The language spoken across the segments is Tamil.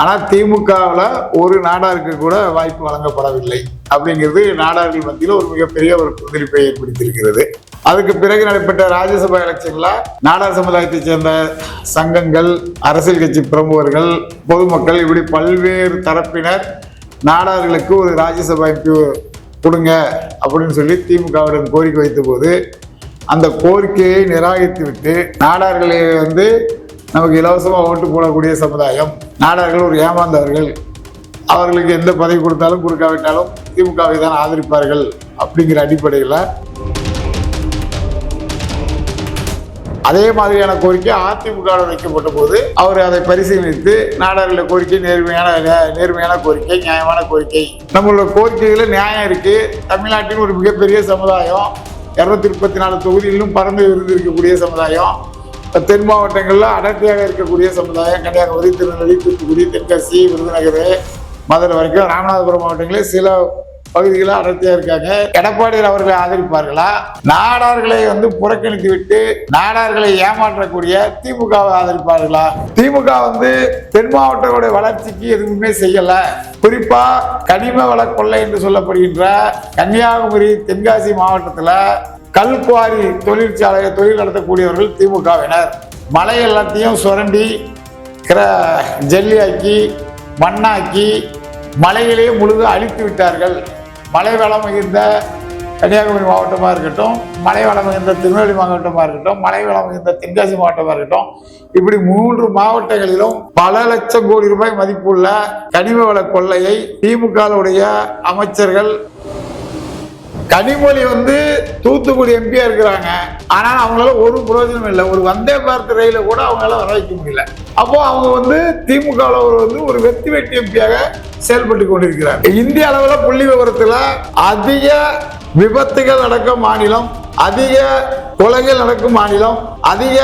ஆனால் திமுகவில் ஒரு நாடாருக்கு கூட வாய்ப்பு வழங்கப்படவில்லை. அப்படிங்கிறது நாடார்கள் மத்தியில் ஒரு மிகப்பெரிய ஒரு கொந்தளிப்பை ஏற்படுத்தியிருக்கிறது. அதுக்கு பிறகு நடைபெற்ற ராஜ்யசபா எலெக்ஷன்ல நாடார் சமுதாயத்தைச் சேர்ந்த சங்கங்கள் அரசியல் கட்சி பிரமுகர்கள் பொதுமக்கள் இப்படி பல்வேறு தரப்பினர் நாடார்களுக்கு ஒரு ராஜ்யசபா எம்பி கொடுங்க அப்படின்னு சொல்லி திமுகவிடம் கோரிக்கை வைத்தபோது அந்த கோரிக்கையை நிராகரித்து விட்டு நாடார்களை வந்து நமக்கு இலவசமாக ஓட்டு போடக்கூடிய சமுதாயம். நாடார்கள் ஒரு ஏமாந்தவர்கள். அவர்களுக்கு எந்த பதவி கொடுத்தாலும் கொடுக்காவிட்டாலும் திமுகவை தான் ஆதரிப்பார்கள் அப்படிங்கிற அடிப்படையில். அதே மாதிரியான கோரிக்கை அதிமுக வைக்கப்பட்ட போது அவர் அதை பரிசீலித்து நாடாளுடைய கோரிக்கை நேர்மையான நேர்மையான கோரிக்கை நியாயமான கோரிக்கை. நம்மளோட கோரிக்கைகள நியாயம் இருக்கு. தமிழ்நாட்டின் ஒரு மிகப்பெரிய சமுதாயம் இருநூத்தி முப்பத்தி நாலு தொகுதியிலும் பறந்து விருந்து இருக்கக்கூடிய சமுதாயம். தென் மாவட்டங்களில் அடர்த்தியாக இருக்கக்கூடிய சமுதாயம் கன்னியாகுமரி திருநெல்வேலி தூத்துக்குடி தென்காசி விருதுநகர் மதுரை வரைக்கும் ராமநாதபுரம் மாவட்டங்களில் சில பகுதிகளில் அடர்த்தியாக இருக்காங்க. எடப்பாடியார் அவர்களை ஆதரிப்பார்களா? நாடார்களை வந்து புறக்கணித்து விட்டு நாடார்களை ஏமாற்றக்கூடிய திமுகவை ஆதரிப்பார்களா? திமுக வந்து தென் மாவட்டங்களுடைய வளர்ச்சிக்கு எதுவுமே செய்யல. குறிப்பா கனிம வள கொள்ளை என்று சொல்லப்படுகின்ற கன்னியாகுமரி தென்காசி மாவட்டத்தில் கல்குவாரி தொழிற்சாலையை தொழில் நடத்தக்கூடியவர்கள் திமுகவினர். மலை எல்லாத்தையும் சுரண்டி கிர- ஜல்லியாக்கி மண்ணாக்கி மலையிலேயே முழுது அழித்து விட்டார்கள். மலை வளம் மிகுந்த கன்னியாகுமரி மாவட்டமாக இருக்கட்டும் மலை வளம் மிகுந்த திருநெல்வேலி மாவட்டமாக இருக்கட்டும் மலை வளம் மிகுந்த தென்காசி மாவட்டமாக இருக்கட்டும் இப்படி மூன்று மாவட்டங்களிலும் பல லட்சம் கோடி ரூபாய் மதிப்புள்ள கனிம வள கொள்ளையை திமுகவுடைய அமைச்சர்கள் கனிமொழி வந்து தூத்துக்குடி எம்பியா இருக்கிறாங்க. ஆனால் அவங்களால ஒரு பிரயோஜனம் இல்லை. ஒரு வந்தே பாரத் ரயில கூட அவங்களால வர வைக்க முடியல. அப்போ அவங்க வந்து திமுக வந்து ஒரு வெற்றி வெட்டி எம்பியாக செயல்பட்டு கொண்டிருக்கிறார் இந்திய அளவில் புள்ளி விவரத்தில் அதிக விபத்துகள் நடக்கும் மாநிலம் அதிக கொலைகள் நடக்கும் மாநிலம் அதிக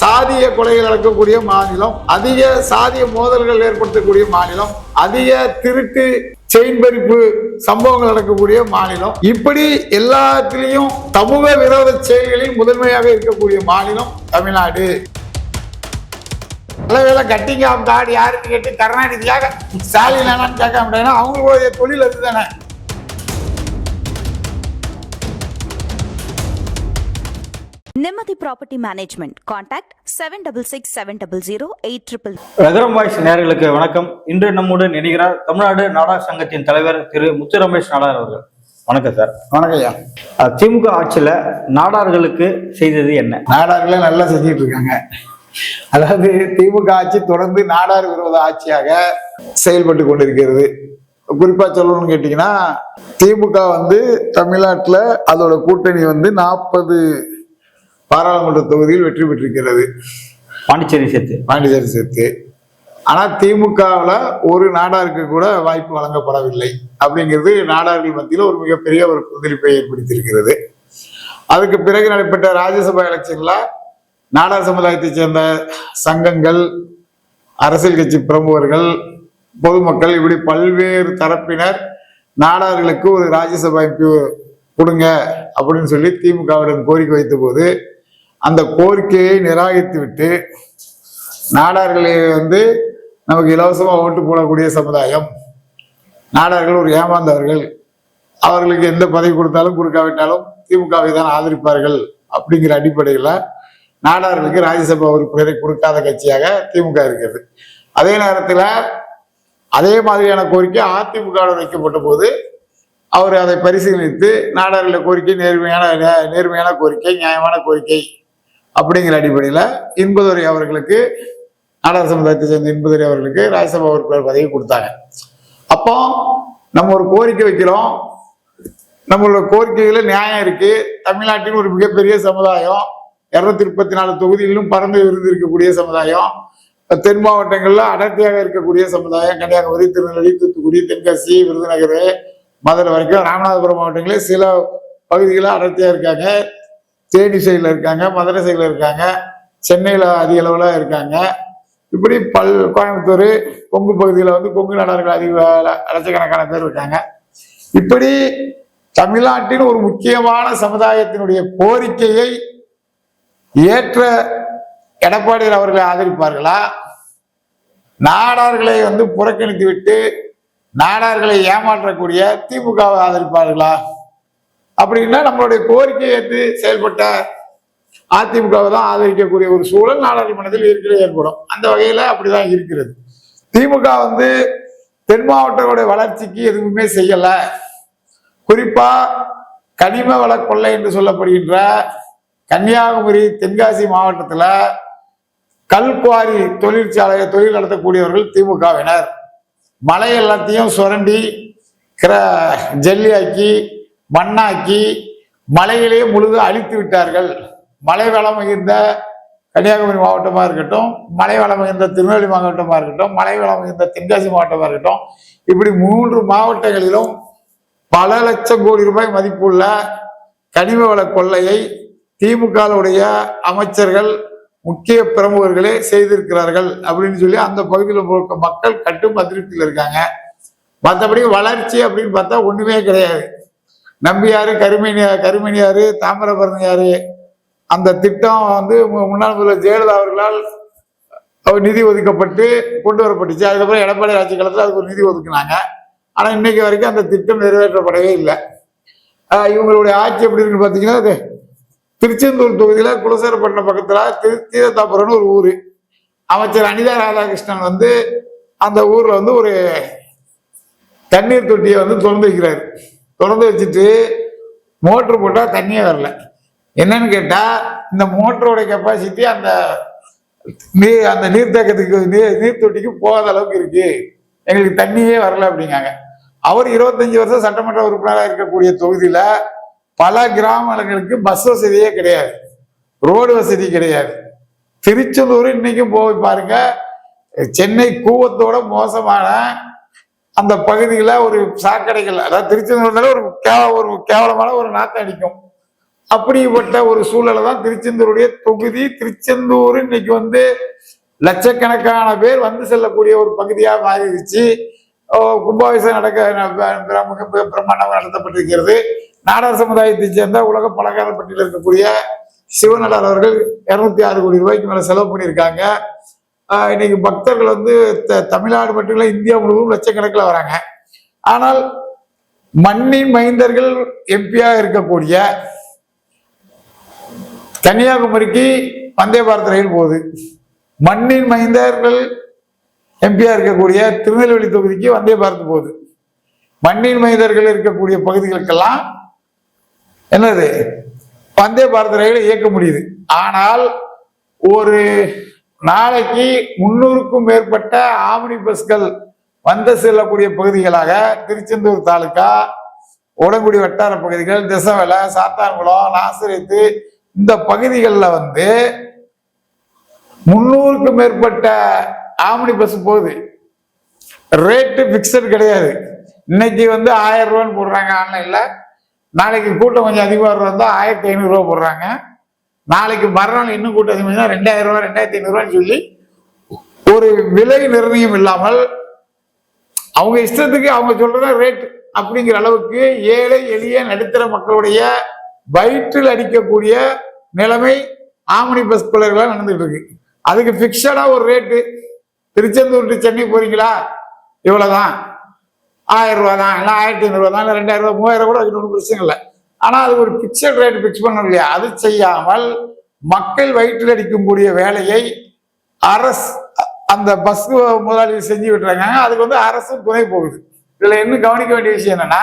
சாதிய கொலைகள் நடக்கக்கூடிய மாநிலம் அதிக சாதிய மோதல்கள் ஏற்படுத்தக்கூடிய மாநிலம் அதிக திருட்டு செயின் பறிப்பு சம்பவங்கள் நடக்கக்கூடிய மாநிலம். இப்படி எல்லாத்திலையும் சமூக விரோத செயல்களில் முதன்மையாக இருக்கக்கூடிய மாநிலம் தமிழ்நாடு. நல்ல வேலை கட்டிங் ஆஃப் கார்டு யாருக்கு கேட்டு கருணாநிதியாக ஸ்டாலின் என்னன்னு கேட்க முடியாது அவங்களுடைய தொழில் அதுதானே. Nimmathi property management contact seven double six seven double zero eight triple Nagaram voice நேயர்களுக்கு வணக்கம். இன்று நம்முடன் இணைகிறார் தமிழ்நாடு நாடார் சங்கத்தின் தலைவர் திரு முத்து ரமேஷ் நாடார் அவர்கள். வணக்கம் சார். வணக்கம் ஐயா. திமுக ஆட்சியில நாடார்களுக்கு செய்தது என்ன? நாடார்களே நல்லா செஞ்சிட்டு இருக்காங்க. அதாவது திமுக ஆட்சி தொடர்ந்து நாடார் விரோத ஆட்சியாக செயல்பட்டு கொண்டிருக்கிறது. குறிப்பா சொல்லணும்னு கேட்டீங்கன்னா திமுக வந்து தமிழ்நாட்டுல அதோட கூட்டணி வந்து நாற்பது பாராளுமன்ற தொகுதியில் வெற்றி பெற்றிருக்கிறது. பாண்டிச்சேரி சேர்த்து. பாண்டிச்சேரி சேர்த்து. ஆனா திமுகவில் ஒரு நாடாருக்கு கூட வாய்ப்பு வழங்கப்படவில்லை. அப்படிங்கிறது நாடார்கள் மத்தியில் ஒரு மிகப்பெரிய ஒரு கொந்தளிப்பை ஏற்படுத்தியிருக்கிறது. அதுக்கு பிறகு நடைபெற்ற ராஜ்யசபா எலெக்ஷன்ல நாடார் சமுதாயத்தைச் சேர்ந்த சங்கங்கள் அரசியல் கட்சி பிரமுகர்கள் பொதுமக்கள் இப்படி பல்வேறு தரப்பினர் நாடார்களுக்கு ஒரு ராஜ்யசபா எம்பி கொடுங்க அப்படின்னு சொல்லி திமுகவிடம் கோரிக்கை வைத்தபோது அந்த கோரிக்கையை நிராகரித்து விட்டு நாடார்களை வந்து நமக்கு இலவசமாக ஓட்டு போடக்கூடிய சமுதாயம். நாடார்கள் ஒரு ஏமாந்தவர்கள். அவர்களுக்கு எந்த பதவி கொடுத்தாலும் கொடுக்காவிட்டாலும் திமுகவை தான் ஆதரிப்பார்கள் அப்படிங்கிற அடிப்படையில் நாடார்களுக்கு ராஜ்யசபா உறுப்பினரை கொடுக்காத கட்சியாக திமுக இருக்கிறது. அதே நேரத்தில் அதே மாதிரியான கோரிக்கை அதிமுக வைக்கப்பட்ட போது அவர் அதை பரிசீலித்து நாடாளுமன்ற கோரிக்கை நேர்மையான நே- நேர்மையான கோரிக்கை நியாயமான கோரிக்கை அப்படிங்கிற அடிப்படையில் இன்பதுரை அவர்களுக்கு நாடார் சமுதாயத்தை சேர்ந்த இன்பதுரை அவர்களுக்கு ராஜ்யசபா உறுப்பினர் பதவி கொடுத்தாங்க. அப்போ நம்ம ஒரு கோரிக்கை வைக்கிறோம். நம்மளோட கோரிக்கைகள நியாயம் இருக்கு. தமிழ்நாட்டின் ஒரு மிகப்பெரிய சமுதாயம் இருநூத்தி முப்பத்தி நாலு தொகுதியிலும் பறந்து விருந்து இருக்கக்கூடிய சமுதாயம் தென் மாவட்டங்கள்ல அடர்த்தியாக இருக்கக்கூடிய சமுதாயம் கன்னியாகுமரி திருநெல்வேலி தூத்துக்குடி தென்காசி விருதுநகர் மதுரை வரைக்கும் ராமநாதபுரம் மாவட்டங்களில் சில பகுதிகளில் அடர்த்தியாக இருக்காங்க. தேனி சைடில் இருக்காங்க மதுரை சைடில் இருக்காங்க சென்னையில் அதிக அளவில் இருக்காங்க. இப்படி பல் கோயம்புத்தூர் கொங்கு பகுதியில் வந்து கொங்கு நாடார்கள் அதிக லட்சக்கணக்கான பேர் இருக்காங்க. இப்படி தமிழ்நாட்டின் ஒரு முக்கியமான சமுதாயத்தினுடைய கோரிக்கையை ஏற்ற எடப்பாடியில் அவர்களை ஆதரிப்பார்களா? நாடார்களை வந்து புறக்கணித்து விட்டு நாடார்களை ஏமாற்றக்கூடிய திமுகவை ஆதரிப்பார்களா? அப்படின்னா நம்மளுடைய கோரிக்கையை ஏற்று செயல்பட்ட அதிமுகவை தான் ஆதரிக்கக்கூடிய ஒரு சூழல் நாடாளுமன்றத்தில் இருக்கிறது ஏற்படும். அந்த வகையில் அப்படிதான் இருக்கிறது. திமுக வந்து தென் மாவட்டங்களுடைய வளர்ச்சிக்கு எதுவுமே செய்யலை. குறிப்பாக கனிம வள கொள்ளை என்று சொல்லப்படுகின்ற கன்னியாகுமரி தென்காசி மாவட்டத்தில் கல்குவாரி தொழிற்சாலையை தொழில் நடத்தக்கூடியவர்கள் திமுகவினர். மலை எல்லாத்தையும் சுரண்டி கிர ஜல்லியாக்கி மண்ணாக்கி மலையிலேயே முழுக அழித்து விட்டார்கள். மலை வளம் மிகுந்த கன்னியாகுமரி மாவட்டமாக இருக்கட்டும் மலை வளம் மிகுந்த திருநெல்வேலி மாவட்டமாக இருக்கட்டும் மலை வளம் மிகுந்த தென்காசி மாவட்டமாக இருக்கட்டும் இப்படி மூன்று மாவட்டங்களிலும் பல லட்சம் கோடி ரூபாய் மதிப்புள்ள கனிம வள கொள்ளையை திமுகவுடைய அமைச்சர்கள் முக்கிய பிரமுகர்களே செய்திருக்கிறார்கள் அப்படின்னு சொல்லி அந்த பகுதியில் மக்கள் கட்டும் அதிருப்தியில் இருக்காங்க. மற்றபடி வளர்ச்சி அப்படின்னு பார்த்தா ஒன்றுமே கிடையாது. நம்பியாறு கருமணியார் கருமணியாறு தாமிரபரணியாறு அந்த திட்டம் வந்து மு- முன்னாள் முதல்வர் ஜெயலலிதா அவர்களால் அவர் நிதி ஒதுக்கப்பட்டு கொண்டு வரப்பட்டுச்சு. அதுக்கப்புறம் எடப்பாடி ஆட்சி காலத்தில் அதுக்கு ஒரு நிதி ஒதுக்குனாங்க. ஆனால் இன்னைக்கு வரைக்கும் அந்த திட்டம் நிறைவேற்றப்படவே இல்லை. இவங்களுடைய ஆட்சி எப்படி இருக்குன்னு பார்த்தீங்கன்னா அது திருச்செந்தூர் தொகுதியில் குலசேரப்பட்டினம் பக்கத்தில் திரு தீரத்தாபுரம்னு ஒரு ஊர். அமைச்சர் அனிதா ராதாகிருஷ்ணன் வந்து அந்த ஊரில் வந்து ஒரு தண்ணீர் தொட்டியை வந்து திறந்து வைக்கிறாரு. திறந்து வச்சுட்டு மோட்ரு போட்டால் தண்ணியே வரல. என்னன்னு கேட்டால் இந்த மோட்டரோட கெப்பாசிட்டி அந்த நீர் அந்த நீர்த்தேக்கத்துக்கு நீர் நீர் தொட்டிக்கு போகாத அளவுக்கு இருக்கு. எங்களுக்கு தண்ணியே வரல அப்படிங்காங்க. அவர் இருபத்தஞ்சி வருஷம் சட்டமன்ற உறுப்பினராக இருக்கக்கூடிய தொகுதியில் பல கிராமங்களுக்கு பஸ் வசதியே கிடையாது. ரோடு வசதி கிடையாது. திருச்செந்தூர் இன்னைக்கும் போய் பாருங்க சென்னை கூவத்தோட மோசமான அந்த பகுதியில் ஒரு சாக்கடைகள் அதாவது திருச்செந்தூர்னால ஒரு கேவ ஒரு கேவலமான ஒரு நாக்கம் அடிக்கும். அப்படிப்பட்ட ஒரு சூழலை தான் திருச்செந்தூருடைய தொகுதி திருச்செந்தூர் இன்னைக்கு வந்து லட்சக்கணக்கான பேர் வந்து செல்லக்கூடிய ஒரு பகுதியாக மாறிடுச்சு. ஓ, கும்பாபிஷேகம் நடக்க ந- மிக நடத்தப்பட்டிருக்கிறது. நாடார் சமுதாயத்தை சேர்ந்த உலக பலகாரப்பட்டியில் இருக்கக்கூடிய சிவநடர் அவர்கள் இரநூத்தி ஆறு கோடி ரூபாய்க்கு மேலே செலவு பண்ணியிருக்காங்க. இன்னைக்கு பக்தர்கள் வந்து த- தமிழ்நாடு மட்டும் இல்லை இந்தியா முழுவதும் லட்சக்கணக்கில் வராங்க. ஆனால் மண்ணின் மைந்தர்கள் எம்பியா இருக்கக்கூடிய கன்னியாகுமரிக்கு வந்தே பாரத் ரயில் போகுது. மண்ணின் மைந்தர்கள் எம்பியா இருக்கக்கூடிய திருநெல்வேலி தொகுதிக்கு வந்தே பாரத் போகுது. மண்ணின் மைந்தர்கள் இருக்கக்கூடிய பகுதிகளுக்கெல்லாம் என்னது? வந்தே பாரத் ரயிலை இயக்க முடியுது. ஆனால் ஒரு நாளைக்கு முன்னூறுக்கும் மேற்பட்ட ஆம்னி பஸ்கள் வந்து செல்லக்கூடிய பகுதிகளாக திருச்செந்தூர் தாலுகா உடங்குடி வட்டார பகுதிகள் திசவலை சாத்தான்குளம் நாசரித்து இந்த பகுதிகளில் வந்து முன்னூறுக்கும் மேற்பட்ட ஆம்னி பஸ் போகுது. ரேட்டு பிக்சட் கிடையாது. இன்னைக்கு வந்து ஆயிரம் ரூபான்னு போடுறாங்க ஆன்லைனில். நாளைக்கு கூட்டம் கொஞ்சம் அதிகமாக இருந்தால் ஆயிரத்தி ஐநூறுரூவா போடுறாங்க. நாளைக்கு மறுநாள் இன்னும் கூட்டம் அதிகமாக ரெண்டாயிரம் ரூபா ரெண்டாயிரத்தி ஐநூறுரூவான்னு சொல்லி ஒரு விலை நிர்ணயம் இல்லாமல் அவங்க இஷ்டத்துக்கு அவங்க சொல்றத ரேட் அப்படிங்கிற அளவுக்கு ஏழை எளிய நடுத்தர மக்களுடைய வயிற்றில் அடிக்கக்கூடிய நிலைமை ஆமணி பஸ் பிள்ளைகளாக நடந்துட்டு இருக்கு. அதுக்கு ஃபிக்ஸடாக ஒரு ரேட்டு திருச்செந்தூர் டு சென்னை போறீங்களா? இவ்வளோதான் ஆயிரம் ரூபா தான் இல்லை ஆயிரத்தி ஐநூறுரூவா தான் இல்லை ரெண்டாயிரம் ரூபா மூவாயிரம் கூட வைக்கணும் பிரச்சனை இல்லை. ஆனால் அது ஒரு பிக்சட் ரேட் பிக்ஸ் பண்ணணும் இல்லையா அது செய்யாமல் மக்கள் வயிற்றில் அடிக்கக்கூடிய வேலையை அரசு அந்த பஸ் முதலாளி செஞ்சு விட்டுறாங்க. அதுக்கு வந்து அரசும் துணை போகுது. இதில் இன்னும் கவனிக்க வேண்டிய விஷயம் என்னன்னா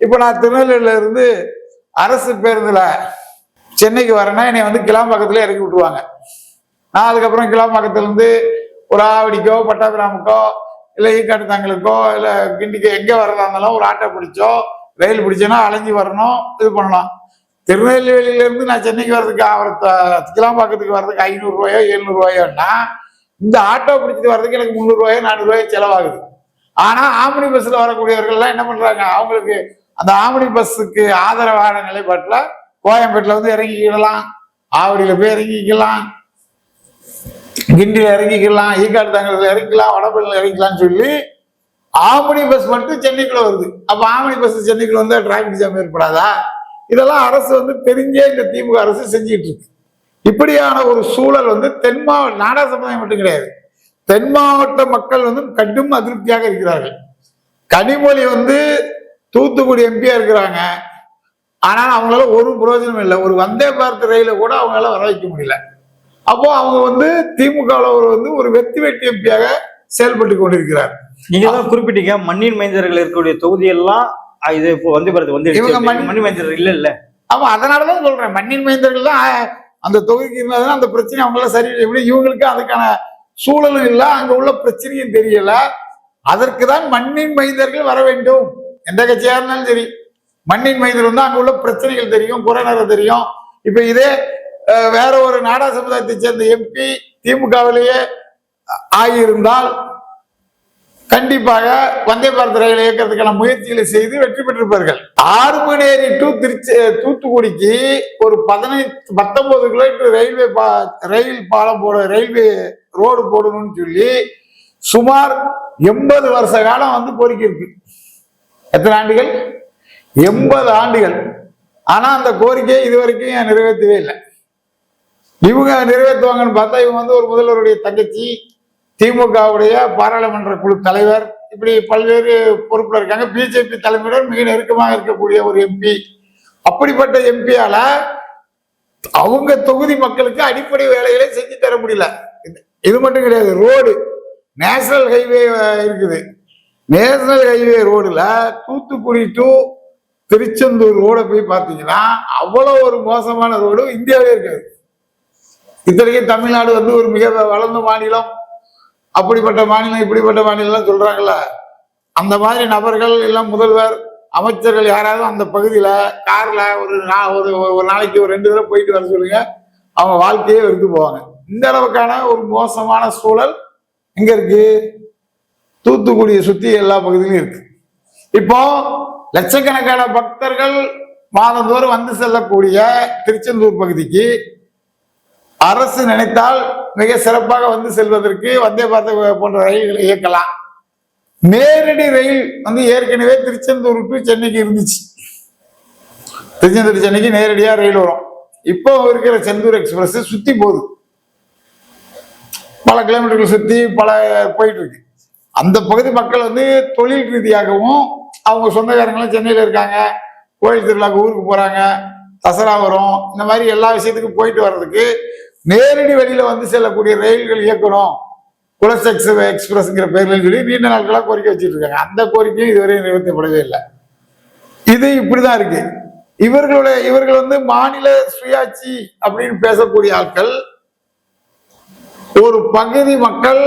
இப்போ நான் திருநெல்வேலியில இருந்து அரசு பேருந்தில் சென்னைக்கு வரேன்னா என்னை வந்து கிளாம்பாக்கத்துல இறக்கி விட்டுருவாங்க. நான் அதுக்கப்புறம் கிளாம்பாக்கத்துலேருந்து ஒரு ஆவடிக்கோ பட்டாபிராமுக்கோ இல்லை ஈக்காட்டு தாங்களுக்கோ இல்லை கிண்டிக்கோ எங்கே வரதா இருந்தாலும் ஒரு ஆட்டோ பிடிச்சோ ரயில் பிடிச்சேன்னா அலைஞ்சி வரணும் இது பண்ணலாம். திருநெல்வேலியிலேருந்து நான் சென்னைக்கு வர்றதுக்கு அவர் கிளாம்பாக்கத்துக்கு வர்றதுக்கு ஐநூறுரூவாயோ எழுநூறுவாயோன்னா எழுநூறு ரூபாயோன்னா இந்த ஆட்டோ பிடிச்சிட்டு வர்றதுக்கு எனக்கு முந்நூறுரூவாயோ ரூபாயோ செலவாகுது. ஆனால் ஆம்னி பஸ்ஸில் வரக்கூடியவர்கள்லாம் என்ன பண்ணுறாங்க அவங்களுக்கு அந்த ஆம்னி பஸ்ஸுக்கு ஆதரவான நிலைப்பாட்டில் கோயம்பேட்டில் வந்து இறங்கிக்கிடலாம் ஆவடியில் போய் இறங்கிக்கலாம் கிண்டியில் இறங்கிக்கலாம் ஈக்காடு தங்கத்தில் இறங்கிக்கலாம் வடபள்ளியில் இறங்கிக்கலாம்னு சொல்லி ஆம்னி பஸ் மட்டும் சென்னைக்குள்ள வருது. அப்ப ஆம்னி பஸ் சென்னைக்குள்ள வந்தா டிராபிக் ஜாம் ஏற்படாதா? இதெல்லாம் அரசு வந்து தெரிஞ்சே இந்த திமுக அரசு செஞ்சுட்டு இருக்கு. இப்படியான ஒரு சூழல் வந்து தென் மாவட்ட நாடா சமுதாயம் மட்டும் கிடையாது. தென் மாவட்ட மக்கள் வந்து கடும் அதிருப்தியாக இருக்கிறார்கள். கனிமொழி வந்து தூத்துக்குடி எம்பியா இருக்கிறாங்க. ஆனால் அவங்களால ஒரு பிரயோஜனம் இல்லை. ஒரு வந்தே பாரத் ரயில கூட அவங்களால வர வைக்க முடியல. அப்போ அவங்க வந்து திமுகவில் ஒரு வந்து ஒரு வெற்றி வெட்டி எம்பியாக செயல்பட்டு கொண்டிருக்கிறார். நீங்க தான் குறிப்பிட்டீங்க மண்ணின் மைந்தர்கள் இருக்கக்கூடிய தொகுதி எல்லாம் அஹ், இது இப்போ வந்து வந்து இவங்க மண்- மண்ணின் மைந்தர்கள் இல்ல இல்ல ஆமா அதனாலதான் சொல்றேன். மண்ணின் மைந்தர்கள் தான் அந்த தொகுதிக்கு இருந்ததுன்னா அந்த பிரச்சனை அவங்களால சரி எப்படி இவங்களுக்கு அதுக்கான சூழலும் இல்லை அங்க உள்ள பிரச்சனையும் தெரியல. அதற்கு தான் மண்ணின் மைந்தர்கள் வர வேண்டும். எந்த கட்சியா இருந்தாலும் சரி. மண்ணின் மைந்தர் வந்து அங்க உள்ள பிரச்சனைகள் தெரியும் குறைநர தெரியும். இப்ப இதே வேற ஒரு நாடா சமுதாயத்தை சேர்ந்த எம்பி திமுகவிலேயே ஆகியிருந்தால் கண்டிப்பாக வந்தே பாரத் ரயில் இயக்கிறதுக்கான முயற்சிகளை செய்து வெற்றி பெற்றிருப்பார்கள். ஆறுமணேரி டு திருச்சி தூத்துக்குடிக்கு ஒரு பதினைந்து பத்தொன்பது கிலோமீட்டர் ரயில்வே பா ரயில் பாலம் போட ரயில்வே ரோடு போடணும்னு சொல்லி சுமார் எண்பது வருஷ காலம் வந்து கோரிக்கை இருக்கு. எத்தனை ஆண்டுகள்? எண்பது ஆண்டுகள். ஆனா அந்த கோரிக்கையை இதுவரைக்கும் நிறைவேற்றவே இல்லை. இவங்க நிறைவேற்றுவாங்கன்னு பார்த்தா இவங்க வந்து ஒரு முதல்வருடைய தங்கச்சி திமுகவுடைய பாராளுமன்ற குழு தலைவர் இப்படி பல்வேறு பொறுப்பில் இருக்காங்க. பிஜேபி தலைமையுடன் மிக நெருக்கமாக இருக்கக்கூடிய ஒரு எம்பி அப்படிப்பட்ட எம்பியால அவங்க தொகுதி மக்களுக்கு அடிப்படை வேலைகளை செஞ்சு தர முடியல. இது- இது மட்டும் கிடையாது ரோடு நேஷனல் ஹைவே இருக்குது. நேஷனல் ஹைவே ரோடுல தூத்துக்குடி டு திருச்செந்தூர் ரோட போய் பார்த்தீங்கன்னா அவ்வளோ ஒரு மோசமான ரோடு இந்தியாவிலே இருக்காது. இத்தனைக்கும் தமிழ்நாடு வந்து ஒரு மிக வளர்ந்த மாநிலம். அப்படிப்பட்ட மாநிலம் இப்படிப்பட்ட மாநிலம் சொல்றாங்கல்ல. அந்த மாதிரி நபர்கள் எல்லாம் முதல்வர் அமைச்சர்கள் யாராவது அந்த பகுதியில கார்ல ஒரு நா- ஒரு ஒரு நாளைக்கு ஒரு ரெண்டு தடவை போயிட்டு வர சொல்லுங்க. அவங்க வாழ்க்கையே வெறுத்து போவாங்க. இந்த அளவுக்கான ஒரு மோசமான சூழல் எங்க இருக்கு? தூத்துக்குடியை சுத்தி எல்லா பகுதியிலும் இருக்கு. இப்போ லட்சக்கணக்கான பக்தர்கள் மாதந்தோறும் வந்து செல்லக்கூடிய திருச்செந்தூர் பகுதிக்கு அரசு நினைத்தால் மிக சிறப்பாக வந்து செல்வதற்கு வந்தே பாரத போன்ற ரயில்களை இயக்கலாம். நேரடி ரயில் வந்து ஏற்கனவே திருச்செந்தூர் டு சென்னைக்கு இருந்துச்சு. திருச்செந்தூர் சென்னைக்கு நேரடியா ரயில் வரும். இப்போ இருக்கிற செந்தூர் எக்ஸ்பிரஸ் சுத்தி போகுது. பல கிலோமீட்டர்கள் சுத்தி பல போயிட்டு இருக்கு. அந்த பகுதி மக்கள் வந்து தொழில் ரீதியாகவும் அவங்க சொந்தக்காரங்களும் சென்னையில இருக்காங்க. கோயில் திருவிழாக்கு ஊருக்கு போறாங்க. தசரா வரும். இந்த மாதிரி எல்லா விஷயத்துக்கும் போயிட்டு வர்றதுக்கு நேரடி வழியில வந்து செல்லக்கூடிய ரயில்கள் இயக்கணும். குலஸ் எக்ஸ்பிரஸ்ங்கிற பேர்லன்னு சொல்லி நீண்ட நாட்களாக கோரிக்கை வச்சுட்டு இருக்காங்க. அந்த கோரிக்கையும் இதுவரை நிறைவேற்றப்படவே இல்லை. இது இப்படிதான் இருக்கு. இவர்களுடைய இவர்கள் வந்து மாநில சுயாட்சி அப்படின்னு பேசக்கூடிய ஆட்கள் ஒரு பகுதி மக்கள்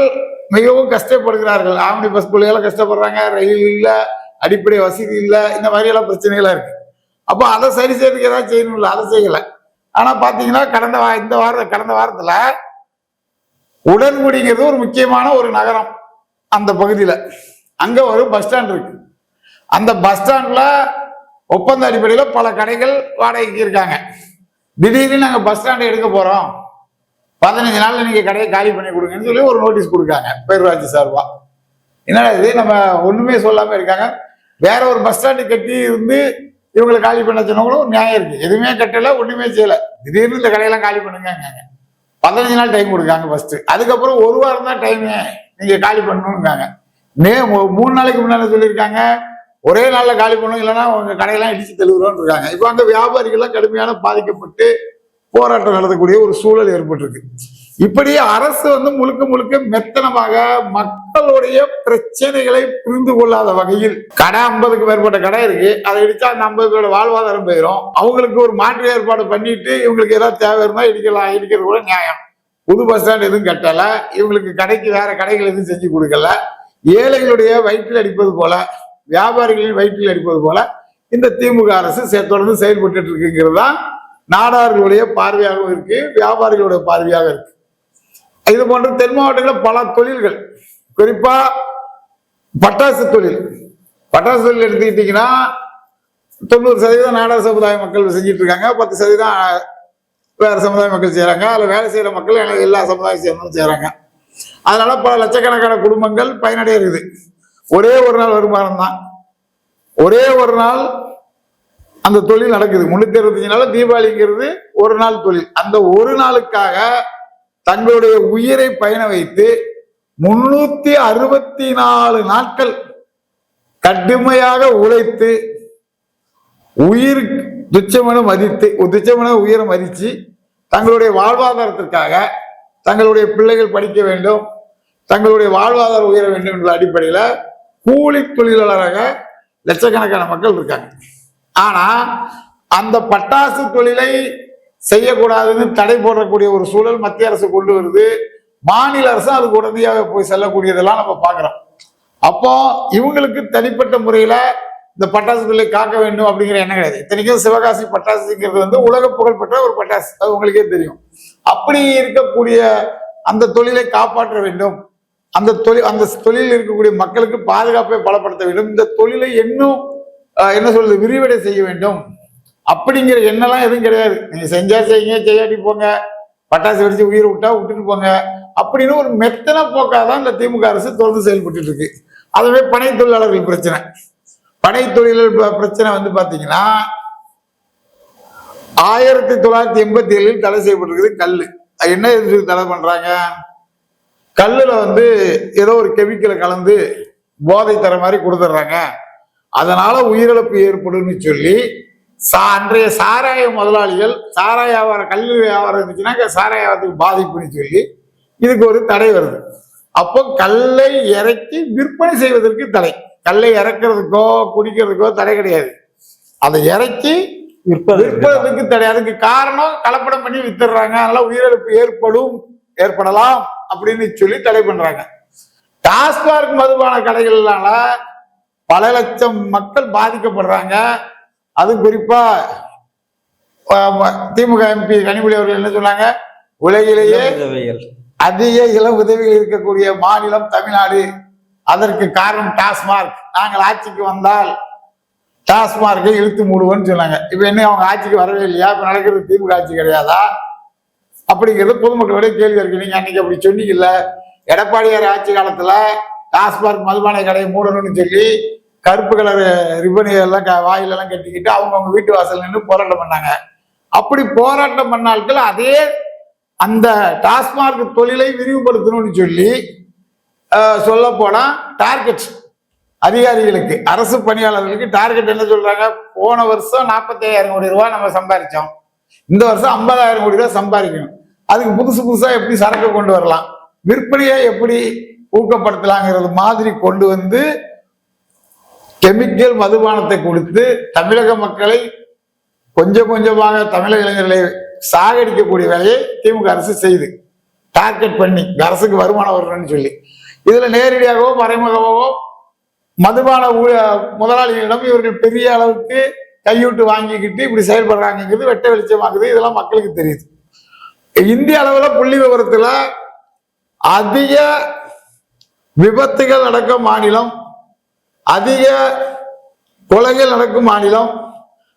மிகவும் கஷ்டப்படுகிறார்கள். ஆம்னி பஸ் பிள்ளைகளாம் கஷ்டப்படுறாங்க ரயில் இல்லை அடிப்படை வசதி இல்லை இந்த மாதிரியெல்லாம் பிரச்சனைகளாக இருக்கு. அப்போ அதை சரி செய்யறதுக்கு ஏதாவது செய்யணும்ல? அதை செய்யலை. ஆனா பாத்தீங்கன்னா கடந்த வா- இந்த வார கடந்த வாரத்துல உடன்குடிங்கிறது ஒரு முக்கியமான ஒரு நகரம் அந்த பகுதியில. அங்க ஒரு பஸ் ஸ்டாண்ட் இருக்கு. அந்த பஸ் ஸ்டாண்ட்ல ஒப்பந்த அடிப்படையில் பல கடைகள் வாடகைக்கு இருக்காங்க. திடீர்னு நாங்கள் பஸ் ஸ்டாண்டை எடுக்க போறோம். பதினஞ்சு நாள்ல நீங்க கடையை காலி பண்ணி கொடுங்கன்னு சொல்லி ஒரு நோட்டீஸ் கொடுக்காங்க பேரூராட்சி சார்பா. என்னடா இது? நம்ம ஒண்ணுமே சொல்லாம இருக்காங்க. வேற ஒரு பஸ் ஸ்டாண்டு கட்டி இருந்து இவங்களை காலி பண்ண சொன்னவங்களும் ஒரு நியாயம் இருக்கு. எதுவுமே கட்டல ஒண்ணுமே செய்யல. திடீர்னு இந்த கடையெல்லாம் காலி பண்ணுங்க பதினஞ்சு நாள் டைம் கொடுக்காங்க ஃபர்ஸ்ட் அதுக்கப்புறம் ஒரு வாரம் தான் டைம் நீங்க காலி பண்ணணுங்காங்க நே மூ- மூணு நாளைக்கு முன்னால சொல்லியிருக்காங்க. ஒரே நாளில் காலி பண்ணணும் இல்லைன்னா உங்க கடையெல்லாம் இடிச்சு தெளிவுறோம்னு இருக்காங்க இப்போ அந்த வியாபாரிகள்லாம் கடுமையான பாதிக்கப்பட்டு போராட்டம் நடத்தக்கூடிய ஒரு சூழல் ஏற்பட்டிருக்கு. இப்படி அரசு வந்து முழுக்க முழுக்க மெத்தனமாக மக்களுடைய பிரச்சனைகளை புரிந்து கொள்ளாத வகையில் கடை ஐம்பதுக்கு மேற்பட்ட கடை இருக்கு. அதை இடிச்சா அந்த ஐம்பது பேரோட வாழ்வாதாரம் போயிடும் அவங்களுக்கு ஒரு மாற்று ஏற்பாடு பண்ணிட்டு இவங்களுக்கு ஏதாவது தேவை இருந்தால் இடிக்கலாம் இடிக்கிறது கூட நியாயம். புது பஸ் ஸ்டாண்ட் எதுவும் கட்டல. இவங்களுக்கு கடைக்கு வேற கடைகள் எதுவும் செஞ்சு கொடுக்கல. ஏழைகளுடைய வயிற்றில் அடிப்பது போல வியாபாரிகளின் வயிற்றில் அடிப்பது போல இந்த திமுக அரசு தொடர்ந்து செயல்பட்டு இருக்குங்கிறது தான் நாடார்களுடைய பார்வையாகவும் இருக்கு வியாபாரிகளுடைய பார்வையாக இருக்கு. இது போன்ற தென் மாவட்டங்களில் பல தொழில்கள். குறிப்பாக பட்டாசு தொழில். பட்டாசு தொழில் எடுத்துக்கிட்டிங்கன்னா தொண்ணூறு சதவீதம் நாடார் சமுதாய மக்கள் செஞ்சுட்டு இருக்காங்க பத்து சதவீதம் வேறு சமுதாய மக்கள் செய்கிறாங்க அதில் வேலை செய்கிற மக்கள் எனக்கு எல்லா சமுதாயம் சேர்ந்தும் செய்கிறாங்க அதனால் பல லட்சக்கணக்கான குடும்பங்கள் பயனடைகிறது ஒரே ஒரு நாள் வருமானம் தான். ஒரே ஒரு நாள் அந்த தொழில் நடக்குது. முன்னூற்றி அறுபத்தஞ்சு நாள் தீபாவளிங்கிறது ஒரு நாள் தொழில். அந்த ஒரு நாளுக்காக தங்களுடைய உயிரை பயண வைத்து முன்னூத்தி அறுபத்தி நாலு நாட்கள் கடுமையாக உழைத்து உயிர் துச்சமென மதித்து துச்சமென உயிரை மதித்து தங்களுடைய வாழ்வாதாரத்திற்காக தங்களுடைய பிள்ளைகள் படிக்க வேண்டும் தங்களுடைய வாழ்வாதாரம் உயர வேண்டும் என்ற அடிப்படையில் கூலி தொழிலாளராக லட்சக்கணக்கான மக்கள் இருக்காங்க. ஆனா அந்த பட்டாசு தொழிலை செய்யக்கூடாதுன்னு தடை போடக்கூடிய ஒரு சூழல் மத்திய அரசு கொண்டு வருது. மாநில அரசும் அதுக்கு உடனடியாக போய் செல்லக்கூடியதெல்லாம் நம்ம பார்க்குறோம். அப்போ இவங்களுக்கு தனிப்பட்ட முறையில் இந்த பட்டாசு பிள்ளை காக்க வேண்டும் அப்படிங்கிற எண்ணம் கிடையாது. இத்தனைக்கும் சிவகாசி பட்டாசுங்கிறது வந்து உலக புகழ்பெற்ற ஒரு பட்டாசு. அது உங்களுக்கே தெரியும். அப்படி இருக்கக்கூடிய அந்த தொழிலை காப்பாற்ற வேண்டும். அந்த தொழில் அந்த தொழிலில் இருக்கக்கூடிய மக்களுக்கு பாதுகாப்பை பலப்படுத்த வேண்டும். இந்த தொழிலை இன்னும் என்ன சொல்றது விரிவடை செய்ய வேண்டும். அப்படிங்கிற எண்ணெல்லாம் எதுவும் கிடையாது. நீங்க செஞ்சா செய்யுங்க செய்யாட்டி போங்க. பட்டாசு வெடிச்சு உயிரை விட்டா விட்டுட்டு போங்க. அப்படின்னு ஒரு மெத்தன போக்காதான் இந்த திமுக அரசு தொடர்ந்து செயல்பட்டு இருக்கு. அதுவே பனை தொழிலாளர்கள் பிரச்சனை. பனை தொழிலாளர் ப- பிரச்சனை வந்து பாத்தீங்கன்னா ஆயிரத்தி தொள்ளாயிரத்தி எண்பத்தி ஏழில் தடை செய்யப்பட்டிருக்குது கல்லு. அது என்ன எதிர்த்து தடை பண்றாங்க? கல்லுல வந்து ஏதோ ஒரு கெமிக்கலை கலந்து போதை தர மாதிரி கொடுத்துட்றாங்க. அதனால உயிரிழப்பு ஏற்படும்னு சொல்லி சா அன்றைய சாராய முதலாளிகள் சாராய வியாபாரம் கல் வியாபாரம் இருந்துச்சுன்னா சாராய வியாபாரத்துக்கு பாதிப்புன்னு சொல்லி இதுக்கு ஒரு தடை வருது. அப்போ கல்லை இறக்கி விற்பனை செய்வதற்கு தடை. கல்லை இறக்குறதுக்கோ குடிக்கிறதுக்கோ தடை கிடையாது. அதை இறக்கி விற்பது விற்பதற்கு தடை. அதுக்கு காரணம் கலப்படம் பண்ணி வித்துடுறாங்க. அதனால உயிரிழப்பு ஏற்படும் ஏற்படலாம் அப்படின்னு சொல்லி தடை பண்றாங்க. டாஸ்மார்க் மதுபான கடைகள்னால பல லட்சம் மக்கள் பாதிக்கப்படுறாங்க. அது குறிப்பா ஆமா, திமுக எம்பி கனிமொழி அவர்கள் என்ன சொன்னாங்க? உலகிலேயே. அதிக இளம் உதவிகள் இருக்கக்கூடிய மாநிலம் தமிழ்நாடு. அதற்கு காரணம் டாஸ்மார்க். நாங்கள் ஆட்சிக்கு வந்தால் டாஸ்மார்க்கை இழுத்து மூடுவோம்னு சொன்னாங்க. இப்ப என்ன அவங்க ஆட்சிக்கு வரவே இல்லையா? இப்ப நடக்கிறது திமுக ஆட்சி கிடையாதா? அப்படிங்கிறது பொதுமக்களுடைய கேள்வி இருக்கு. நீங்க அன்னைக்கு அப்படி சொன்னீங்கல்ல எடப்பாடியார் ஆட்சி காலத்துல டாஸ்மார்க் மதுபான கடையை மூடணும்னு சொல்லி கருப்பு கலர் ரிப்பனி எல்லாம் க- வாயிலெல்லாம் கட்டிக்கிட்டு அவங்கவுங்க வீட்டு வாசல் நின்று போராட்டம் பண்ணாங்க. அப்படி போராட்டம் பண்ணால்கள் அதே அந்த டாஸ்மார்க் தொழிலை விரிவுபடுத்தணும்னு சொல்லி சொல்ல போனால் டார்கெட் அதிகாரிகளுக்கு அரசு பணியாளர்களுக்கு டார்கெட் என்ன சொல்றாங்க? போன வருஷம் நாற்பத்தையாயிரம் கோடி ரூபாய் நம்ம சம்பாதிச்சோம் இந்த வருஷம் ஐம்பதாயிரம் கோடி ரூபாய் சம்பாதிக்கணும். அதுக்கு புதுசு புதுசாக எப்படி சரக்கு கொண்டு வரலாம்? விற்பனையை எப்படி ஊக்கப்படுத்தலாங்கிறது மாதிரி கொண்டு வந்து கெமிக்கல் மதுபானத்தை கொடுத்து தமிழக மக்களை கொஞ்சம் கொஞ்சமாக தமிழக இளைஞர்களை சாகடிக்கக்கூடிய வேலையை திமுக அரசு செய்து டார்கெட் பண்ணி இந்த அரசுக்கு வருமானம் வரணும்னு சொல்லி. இதுல நேரடியாகவோ மறைமுகமாகவோ மதுபான ஊ- முதலாளிகளிடம் இவர்கள் பெரிய அளவுக்கு கையூட்டு வாங்கிக்கிட்டு இப்படி செயல்படுறாங்கிறது வெட்ட வெளிச்சமாகுது இதெல்லாம் மக்களுக்கு தெரியுது. இந்திய அளவில் புள்ளி விவரத்தில் அதிக விபத்துகள் நடக்கும் மாநிலம் அதிக கொலைகள் நடக்கும் மாநிலம்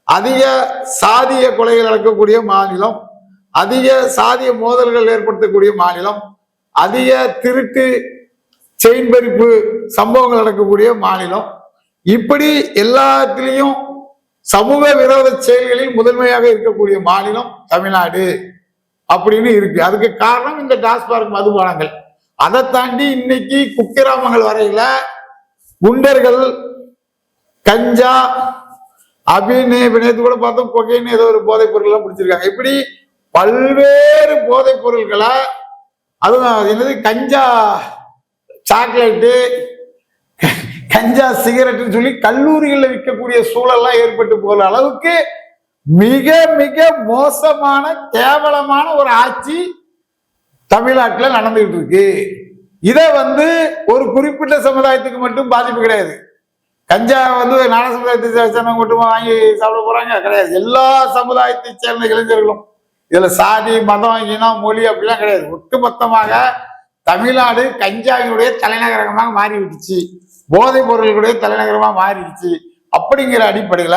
அதிக சாதிய கொலைகள் நடக்கக்கூடிய மாநிலம் அதிக சாதிய மோதல்கள் ஏற்படுத்தக்கூடிய மாநிலம் அதிக திருட்டு செயின் பறிப்பு சம்பவங்கள் நடக்கக்கூடிய மாநிலம். இப்படி எல்லாத்திலையும் சமூக விரோத செயல்களில் முதன்மையாக இருக்கக்கூடிய மாநிலம் தமிழ்நாடு அப்படின்னு இருக்கு. அதுக்கு காரணம் இந்த டாஸ்மார்க் மதுபானங்கள். அதை தாண்டி இன்னைக்கு குக்கிராமங்கள் வரையில குண்டர்கள் கஞ்சா அபின்னு இப்ப கூட பார்த்தோம் கொகைன்னு ஏதோ ஒரு போதைப் பொருள்லாம் பிடிச்சிருக்காங்க இப்படி பல்வேறு போதைப் பொருள்களை அதுவும் என்னது? கஞ்சா சாக்லேட்டு கஞ்சா சிகரெட்டுன்னு சொல்லி கல்லூரிகளில் விற்கக்கூடிய சூழல்லாம் ஏற்பட்டு போகிற அளவுக்கு மிக மிக மோசமான கேவலமான ஒரு ஆட்சி தமிழ்நாட்டில் நடந்துகிட்டு இருக்கு. இதை வந்து ஒரு குறிப்பிட்ட சமுதாயத்துக்கு மட்டும் பாதிப்பு கிடையாது. கஞ்சா வந்து நான சமுதாயத்தை சேர்ந்தவங்க மட்டும் வாங்கி சாப்பிட போறாங்க கிடையாது. எல்லா சமுதாயத்தை சேர்ந்த இளைஞர்களும் இதுல சாதி மதம் இனம் மொழி அப்படிலாம் கிடையாது. ஒட்டுமொத்தமாக தமிழ்நாடு கஞ்சாவினுடைய தலைநகரமாக மாறிவிட்டுச்சு. போதைப் பொருள்களுடைய தலைநகரமாக மாறிடுச்சு. அப்படிங்கிற அடிப்படையில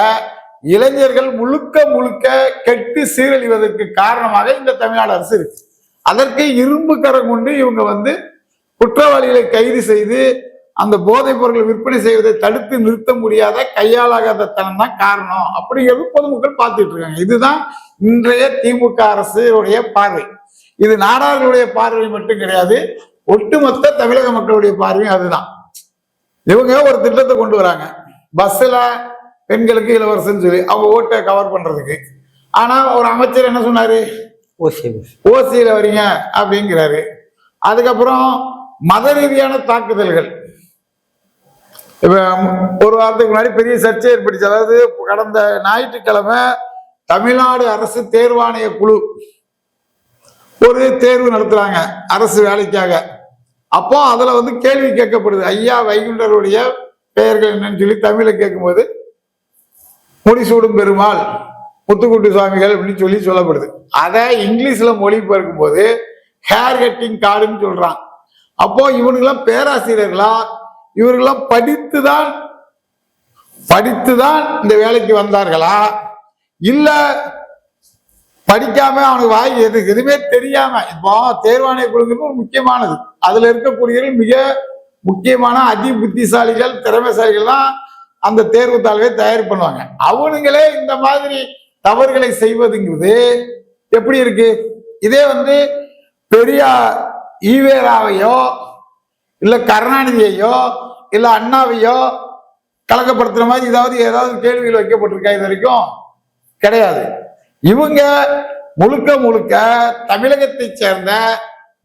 இளைஞர்கள் முழுக்க முழுக்க கெட்டு சீரழிவதற்கு காரணமாக இந்த தமிழ்நாடு அரசு இருக்கு. அதற்கு இரும்பு கரம் கொண்டு இவங்க வந்து குற்றவாளிகளை கைது செய்து அந்த போதைப் பொருட்களை விற்பனை செய்வதை தடுத்து நிறுத்த முடியாத கையாளாகாத தனம் தான் காரணம். அப்படிங்கிறது பொதுமக்கள் பார்த்துட்டு இருக்காங்க. இதுதான் இன்றைய திமுக அரசுடைய பார்வை. இது நாடார்களுடைய பார்வை மட்டும் கிடையாது ஒட்டுமொத்த தமிழக மக்களுடைய பார்வையும் அதுதான். இவங்க ஒரு திட்டத்தை கொண்டு வராங்க. பஸ்ஸில் பெண்களுக்கு இலவசம்னு சொல்லி அவங்க ஓட்டை கவர் பண்றதுக்கு. ஆனா ஒரு அமைச்சர் என்ன சொன்னாரு? ஓகே ஓசியில வரீங்க அப்படிங்கிறாரு. அதுக்கப்புறம் மத ரீதியான தாக்குதல்கள். இப்போ ஒரு வாரத்துக்கு முன்னாடி பெரிய சர்ச்சை ஏற்பட்டுச்சு. அதாவது கடந்த ஞாயிற்றுக்கிழமை தமிழ்நாடு அரசு தேர்வாணைய குழு ஒரு தேர்வு நடத்துறாங்க அரசு வேலைக்காக. அப்போ அதுல வந்து கேள்வி கேட்கப்படுது. ஐயா வைகுண்டருடைய பெயர்கள் என்னன்னு சொல்லி தமிழை கேட்கும்போது முடிசூடும் பெருமாள் முத்துக்குட்டி சுவாமிகள் அப்படின்னு சொல்லி சொல்லப்படுது. அதை இங்கிலீஷ்ல மொழிபெயர்க்கும் போது ஹேர் கட்டிங் கார்டுன்னு சொல்றான். அப்போ இவனுங்கெல்லாம் பேராசிரியர்களா? இவர்களாம் படித்துதான் படித்துதான் இந்த வேலைக்கு வந்தார்களா? இல்ல படிக்காம அவனுக்கு வாய் எது எதுவுமே தெரியாம இப்போ தேர்வாணைய குழுங்கிறது ஒரு முக்கியமானது. அதுல இருக்கக்கூடியவர்கள் மிக முக்கியமான அதி புத்திசாலிகள் திறமைசாலிகள் தான் அந்த தேர்வு தாழ்வை தயார் பண்ணுவாங்க. அவனுங்களே இந்த மாதிரி தவறுகளை செய்வதுங்கிறது எப்படி இருக்கு? இதே வந்து பெரியார் ஈவேராவையோ இல்ல கருணாநிதியையோ இல்ல அண்ணாவையோ கலக்கப்படுத்துற மாதிரி ஏதாவது ஏதாவது கேள்விகள் வைக்கப்பட்டிருக்கா இது வரைக்கும்? கிடையாது. இவங்க முழுக்க முழுக்க தமிழகத்தை சேர்ந்த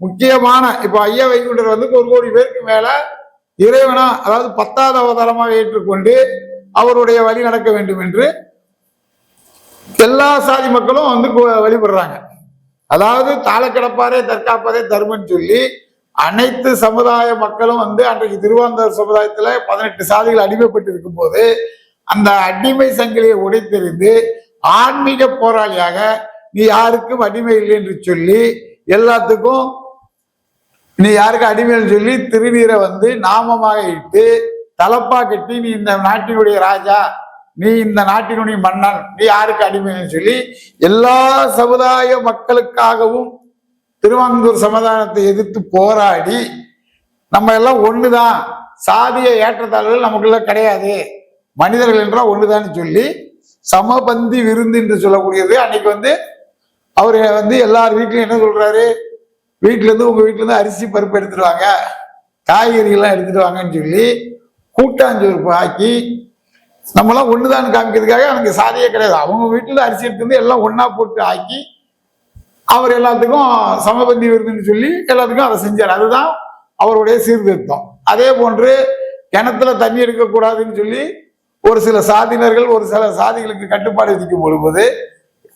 முக்கியமான இப்ப ஐயா வைகுண்டர் வந்து ஒரு கோடி பேருக்கு மேல இறைவனா அதாவது பத்தாவது அவதாரமாக ஏற்றுக்கொண்டு அவருடைய வழி நடக்க வேண்டும் என்று எல்லா சாதி மக்களும் வந்து வழிபடுறாங்க. அதாவது தாழ கிடப்பாரே தற்காப்பதே தர்மன்னு சொல்லி அனைத்து சமுதாய மக்களும் வந்து அன்றைக்கு திருவாந்தூர் சமுதாயத்துல பதினெட்டு சாதிகள் அடிமைப்பட்டு இருக்கும்போது அந்த அடிமை சங்கிலியை உடைத்தெறிந்து ஆன்மீக போராளியாக நீ யாருக்கும் அடிமை இல்லை என்று சொல்லி எல்லாத்துக்கும் நீ யாருக்கும் அடிமைன்னு சொல்லி திருநீரை வந்து நாமமாக இட்டு தலப்பா கட்டி நீ இந்த நாட்டினுடைய ராஜா நீ இந்த நாட்டினுடைய மன்னன் நீ யாருக்கு அடிமைன்னு சொல்லி எல்லா சமுதாய மக்களுக்காகவும் திருவாங்கூர் சமாதானத்தை எதிர்த்து போராடி நம்ம எல்லாம் ஒண்ணுதான். சாதிய ஏற்றத்தாழ்வுகள் நமக்குள்ள கிடையாது. மனிதர்கள் என்றால் ஒண்ணுதான்னு சொல்லி சமபந்தி விருந்து என்று சொல்லக்கூடியது. அன்னைக்கு வந்து அவர் வந்து எல்லார் வீட்லையும் என்ன சொல்றாரு? வீட்டிலேருந்து உங்கள் உங்க அரிசி பருப்பு எடுத்துட்டு வாங்க. காய்கறிகள்லாம் எடுத்துட்டு வாங்கன்னு சொல்லி கூட்டாஞ்சோறு ஆக்கி நம்மளாம் ஒண்ணுதான் காமிக்கிறதுக்காக எனக்கு சாதியே கிடையாது. அவங்க வீட்டில் அரிசி எடுத்து வந்து எல்லாம் ஒன்னா போட்டு ஆக்கி அவர் எல்லாத்துக்கும் சமபந்தி விருதுன்னு சொல்லி எல்லாத்துக்கும் அதை செஞ்சார். அதுதான் அவருடைய சீர்திருத்தம். அதே போன்று கிணத்துல தண்ணி எடுக்கக்கூடாதுன்னு சொல்லி ஒரு சில சாதியினர்கள் ஒரு சில சாதிகளுக்கு கட்டுப்பாடு விதிக்கும் பொழுது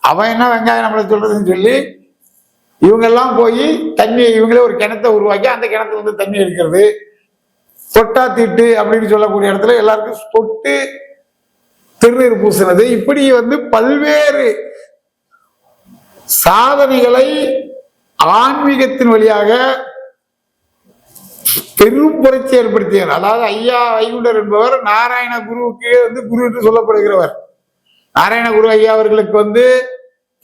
அவன் என்ன வெங்காயம் நம்மளை சொல்றதுன்னு சொல்லி இவங்கெல்லாம் போய் தண்ணி இவங்களே ஒரு கிணத்தை உருவாக்கி அந்த கிணத்துல வந்து தண்ணி எடுக்கிறது தொட்டா தீட்டு அப்படின்னு சொல்லக்கூடிய இடத்துல எல்லாருக்கும் தொட்டு திருநீர் பூசினது. இப்படி வந்து பல்வேறு சாதனைகளை ஆன்மீகத்தின் வழியாக பெரும் புரட்சி ஏற்படுத்தியவர். அதாவது ஐயா வைகுண்டர் என்பவர் நாராயண குருவுக்கு வந்து குரு என்று சொல்லப்படுகிறவர். நாராயண குரு ஐயா அவர்களுக்கு வந்து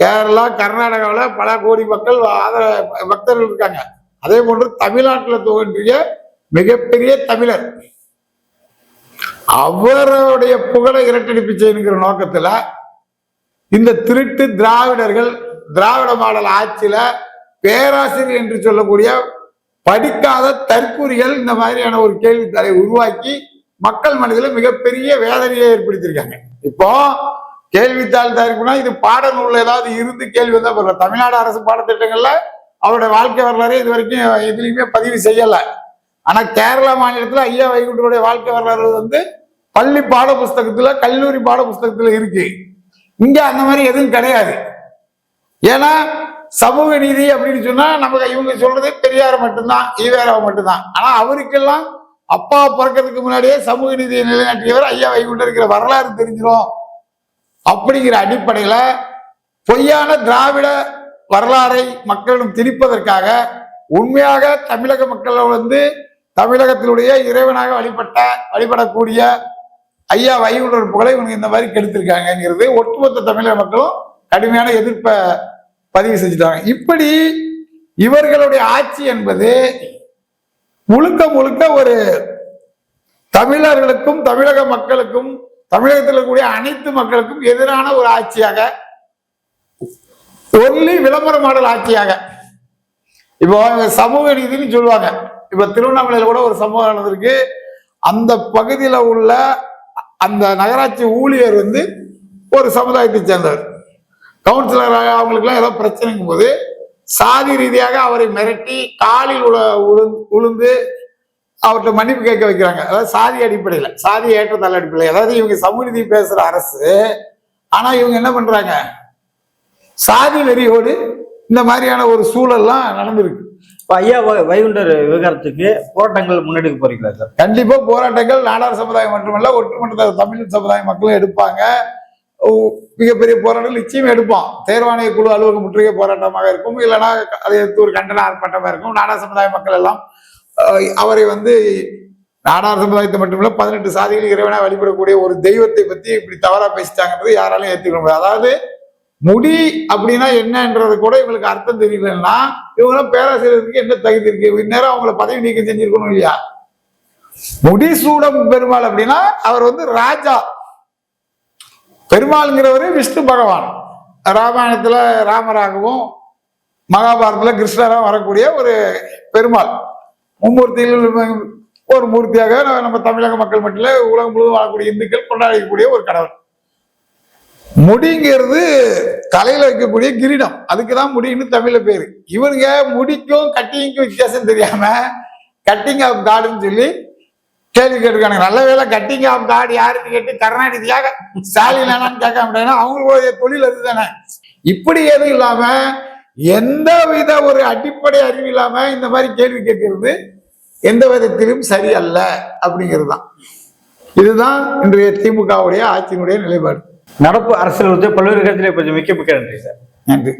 கேரளா கர்நாடகாவில் பல கோடி மக்கள் ஆதர பக்தர்கள் இருக்காங்க. அதே போன்று தமிழ்நாட்டில் தோன்றிய மிகப்பெரிய தமிழர். அவருடைய புகழை இரட்டடிப்பு செய்யணுங்கிற நோக்கத்துல இந்த திருட்டு திராவிடர்கள் திராவிட மாடல் ஆட்சியில பேராசிரியர் என்று சொல்லக்கூடிய படிக்காத தற்கூறிகள் இந்த மாதிரியான ஒரு கேள்வித்தாளை உருவாக்கி மக்கள் மனதில் மிகப்பெரிய வேதனையை ஏற்படுத்தியிருக்காங்க. இப்போ கேள்வித்தாள் தயாரிப்புனா இது பாடநூல்ல ஏதாவது இருந்து கேள்வி வந்தா தமிழ்நாடு அரசு பாடத்திட்டங்கள்ல அவருடைய வாழ்க்கை வரலாறு இது வரைக்கும் எதுலையுமே பதிவு செய்யலை. ஆனா கேரளா மாநிலத்துல ஐயா வைகுண்டருடைய வாழ்க்கை வரலாறு வந்து பள்ளி பாட புஸ்தகத்துல கல்லூரி பாட புஸ்தகத்துல இருக்கு. இங்க அந்த மாதிரி எதுவும் கிடையாது. ஏன்னா சமூக நீதி அப்படின்னு சொன்னா நமக்கு இவங்க சொல்றது பெரியார் மட்டும்தான் ஈவேரா மட்டும்தான். ஆனா அவருக்கெல்லாம் அப்பா பிறக்கிறதுக்கு முன்னாடியே சமூக நீதியை நிலைநாட்டியவர் ஐயா வைகுண்ட இருக்கிற வரலாறு தெரிஞ்சிடும் அப்படிங்கிற அடிப்படையில பொய்யான திராவிட வரலாறை மக்களிடம் திணிப்பதற்காக உண்மையாக தமிழக மக்கள் வந்து தமிழகத்தினுடைய இறைவனாக வழிபட்ட வழிபடக்கூடிய ஐயா வைகுண்டர் புகழை இவங்க இந்த மாதிரி கெடுத்திருக்காங்கிறது ஒட்டுமொத்த தமிழக மக்களும் கடுமையான எதிர்ப்பை பதிவு செஞ்சுட்டாங்க. இப்படி இவர்களுடைய ஆட்சி என்பது முழுக்க முழுக்க ஒரு தமிழர்களுக்கும் தமிழக மக்களுக்கும் தமிழகத்தில் இருக்கக்கூடிய அனைத்து மக்களுக்கும் எதிரான ஒரு ஆட்சியாக ஒன்லி விளம்பர மாடல் ஆட்சியாக இப்போ சமூக நீதினு சொல்லுவாங்க. இப்ப திருவண்ணாமலையில கூட ஒரு சம்பவம் நடந்திருக்கு. அந்த பகுதியில உள்ள அந்த நகராட்சி ஊழியர் வந்து ஒரு சமுதாயத்தை சேர்ந்தவர். கவுன்சிலராக அவங்களுக்குலாம் ஏதோ பிரச்சனைங்கும் போது சாதி ரீதியாக அவரை மிரட்டி காலில் உல உளுந்து அவர்கிட்ட மன்னிப்பு கேட்க வைக்கிறாங்க. அதாவது சாதி அடிப்படையில் சாதி ஏற்றத்தாழ் அடிப்படையில். அதாவது இவங்க சமூக நீதி அரசு ஆனால் இவங்க என்ன பண்ணுறாங்க சாதி வெறியோடு இந்த மாதிரியான ஒரு சூழல்லாம் நடந்திருக்கு. ஐயா வ- வைகுண்டர் விவகாரத்துக்கு போராட்டங்கள் முன்னெடுக்க போறீங்களா சார்? கண்டிப்பா போராட்டங்கள் நாடார் சமுதாயம் மட்டுமல்ல ஒட்டுமொத்த தமிழ் சமுதாய மக்களும் எடுப்பாங்க. மிகப்பெரிய போராட்டங்கள் நிச்சயம் எடுப்போம். தேர்வாணைய குழு அலுவலக முற்றுகை போராட்டமாக இருக்கும். இல்லைன்னா அதை எடுத்து ஒரு கண்டன ஆர்ப்பாட்டமாக இருக்கும். நாடார் சமுதாய மக்கள் எல்லாம் அவரை வந்து நாடார் சமுதாயத்தை மட்டுமல்ல பதினெட்டு சாதிகள் இறைவனாக வழிபடக்கூடிய ஒரு தெய்வத்தை பற்றி இப்படி தவறாக பேசிட்டாங்கன்றது யாராலையும் ஏற்றுக்க முடியாது. அதாவது முடி அப்படின்னா என்னன்றது கூட இவங்களுக்கு அர்த்தம் தெரியலன்னா இவங்களும் பேராசிரியருக்கு என்ன தகுதி இருக்கு? இந்நேரம் அவங்கள பதவி நீக்கம் செஞ்சிருக்கணும் இல்லையா? முடிசூடம் பெருமாள் அப்படின்னா அவர் வந்து ராஜா. பெருமாள்ங்கிறவரு விஷ்ணு பகவான். ராமாயணத்துல ராமராகவும் மகாபாரதத்துல கிருஷ்ணராக வரக்கூடிய ஒரு பெருமாள். மும்மூர்த்தியில் ஒரு மூர்த்தியாக நம்ம- நம்ம தமிழக மக்கள் மட்டும் உலகம் முழுவதும் வாழக்கூடிய இந்துக்கள் கொண்டாடக்கூடிய ஒரு கடவுள். முடிங்கிறது தலையில வைக்கக்கூடிய கிரீடம். அதுக்குதான் முடின்னு தமிழ்ல பேரு. இவனுங்க முடிக்கும் கட்டிங்க்கும் வித்தியாசம் தெரியாம கட்டிங் ஆஃப் காடுன்னு சொல்லி கேள்வி கேட்டிருக்காங்க நல்ல வேளை கட்டிங் ஆஃப் காடு யாருன்னு கேட்டு கருணாநிதியாக ஸ்டாலின் என்னன்னு கேட்க முடியாது அவங்களுடைய தொழில் அதுதானே. இப்படி எதுவும் இல்லாம எந்த வித ஒரு அடிப்படை அறிவு இல்லாம இந்த மாதிரி கேள்வி கேட்கறது எந்த விதத்திலும் சரியல்ல அப்படிங்கிறது தான் இதுதான் இன்றைய திமுகவுடைய ஆட்சியினுடைய நிலைப்பாடு. நடப்பு அரசியல் வந்து பல்வேறு கருத்திலே கொஞ்சம் மிக்க மிக்க நன்றி சார். நன்றி.